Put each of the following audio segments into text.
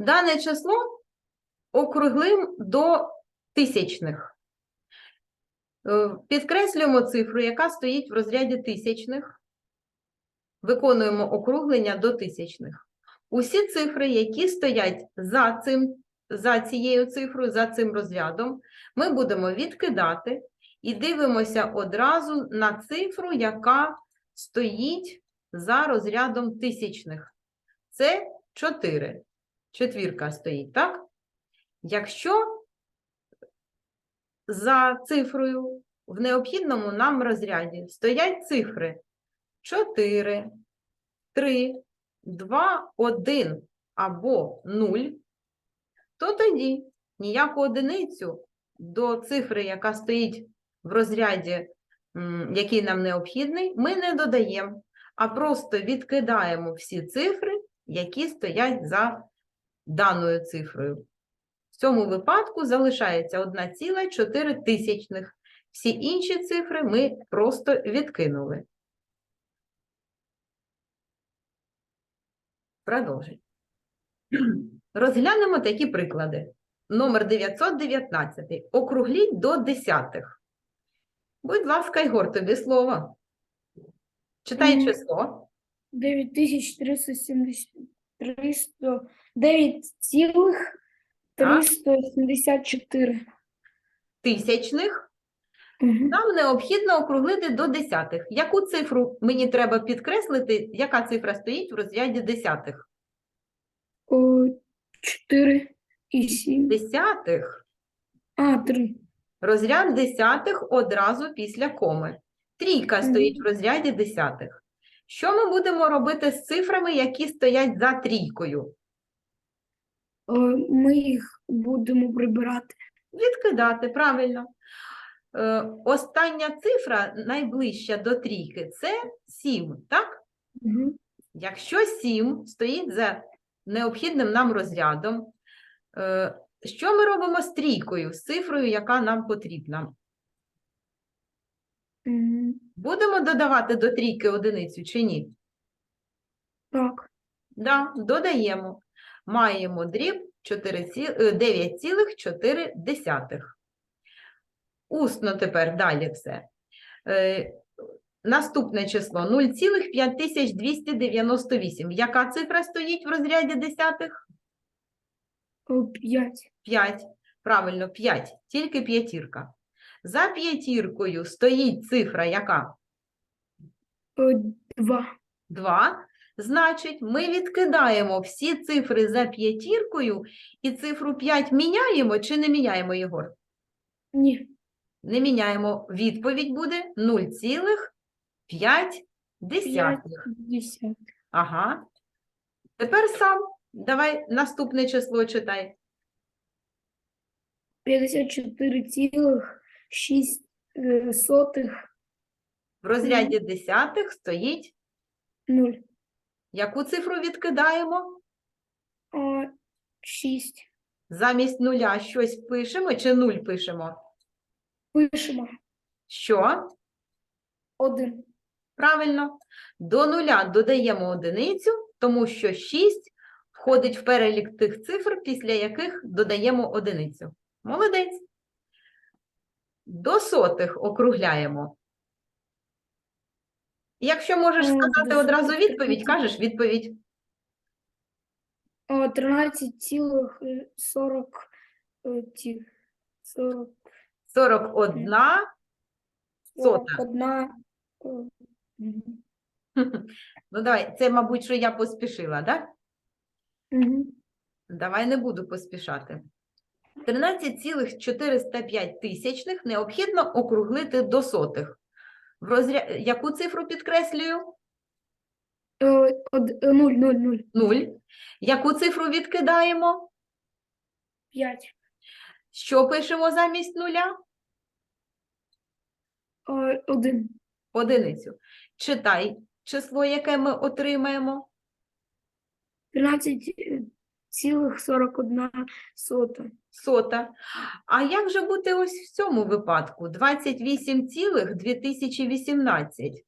Дане число округлим до тисячних. Е, Підкреслюємо цифру, яка стоїть в розряді тисячних. Виконуємо округлення до тисячних. Усі цифри, які стоять за, цим, за цією цифрою, за цим розрядом, ми будемо відкидати і дивимося одразу на цифру, яка стоїть за розрядом тисячних. Це 4. Четвірка стоїть, так? Якщо за цифрою в необхідному нам розряді стоять цифри 4, 3, 2, 1 або 0, то тоді ніяку одиницю до цифри, яка стоїть в розряді, який нам необхідний, ми не додаємо, а просто відкидаємо всі цифри, які стоять за даною цифрою. В цьому випадку залишається 1,4 тисячних. Всі інші цифри ми просто відкинули. Продовжуй. Розглянемо такі приклади. Номер 919. Округліть до десятих. Будь ласка, Ігор, тобі слово. Читай число. 9370, 300, 9 374. Тисячних. Мгм. Нам необхідно округлити до десятих. Яку цифру мені треба підкреслити, яка цифра стоїть в розряді десятих? О, 4 і 7. Десятих. А, 3. Розряд десятих одразу після коми. Трійка стоїть в розряді десятих. Що ми будемо робити з цифрами, які стоять за трійкою? Ми їх будемо прибирати. Відкидати, правильно. Е, остання цифра, найближча до трійки, це 7, так? Мгм. Якщо 7 стоїть за необхідним нам розрядом, е, що ми робимо з трійкою, з цифрою, яка нам потрібна? Будемо додавати до трійки одиницю чи ні? Так. Да, додаємо. Маємо дріб 4 ці- е, 9,4. Усно тепер далі все. Е, Наступне число 0,5298. Яка цифра стоїть в розряді десятих? 5. 5. Правильно, 5. Тільки п'ятірка. За п'ятіркою стоїть цифра яка? Два. Два. Значить, ми відкидаємо всі цифри за п'ятіркою і цифру 5 міняємо чи не міняємо Єгор? Ні. Не міняємо. Відповідь буде 0,5. Ага. Тепер сам. Давай наступне число читай. 54, цілих 6 е, сотих В розряді десятих стоїть. 0. Яку цифру відкидаємо? 6. Замість нуля щось пишемо чи нуль пишемо? Пишемо Що? Один. Правильно. До нуля додаємо одиницю, тому що 6 входить в перелік тих цифр, після яких додаємо одиницю. Молодець. До сотих округляємо. Якщо можеш Е, сказати одразу відповідь, кажеш відповідь. 13,40 е, 40, 41 сота. 41. е. Ну, давай, це, мабуть, що я поспішила, так? Мгм. Давай не буду поспішати. 13,405 тисячних необхідно округлити до сотих. В розря... Яку цифру підкреслюю? 0, 0, 0. Яку цифру відкидаємо? 5. Що пишемо замість нуля? 1. Одиницю. Читай число, яке ми отримаємо. 13 Цілих 41 Сота. Сота. А як же бути ось в цьому випадку? 28,2018.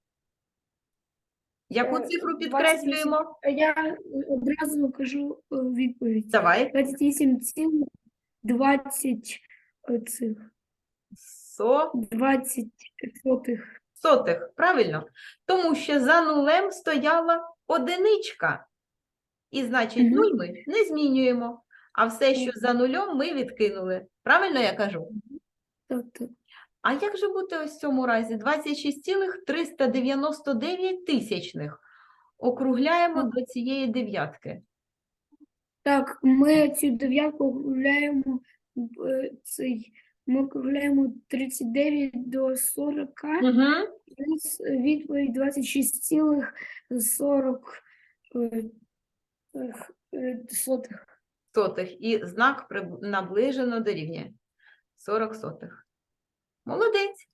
Яку е, цифру підкреслюємо? Я одразу кажу е, відповідь. Давай. 28,20 цих. Со... 20 сотих. Сотих, правильно. Тому що за нулем стояла одиничка. І значить, Мгм. нуль ми не змінюємо. А все, що за нулем, ми відкинули. Правильно я кажу? Так. А як же бути ось в цьому разі? 26,399 тисячних. Округляємо до цієї дев'ятки. Так, ми цю дев'ятку округляємо е, цей. Ми округляємо 39 до 40. Угу. Нас відповідь 26,40 е, е, сотих. Сотих. І знак приб- наближено дорівнює 40 сотих. Молодець.